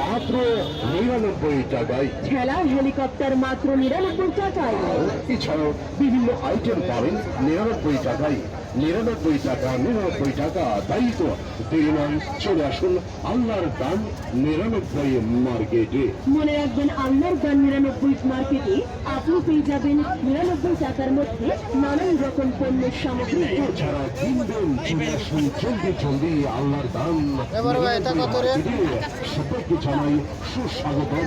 মাত্র নিরানব্বই টাকায়। ঠেলা হেলিকপ্টার মাত্র নিরানব্বই টাকায়। এছাড়াও বিভিন্ন আইটেম পাবেন নিরানব্বই টাকায়। নিরানব্বই টাকা নিরানব্বই টাকা তাই তো দেরি নয় চলে আসুন আল্লাহর দাম নিরানব্বই মার্কেটে। মনে রাখবেন আল্লাহর গান নিরানব্বই মার্কেটে আপনি পেয়ে যাবেন নিরানব্বই টাকার মধ্যে নানান রকম পণ্যের সামগ্রী। এছাড়া কিনবেন চলে আসুন জলদি জলদি আল্লাহর রে? সবাইকে জানাই সুস্বাগতম।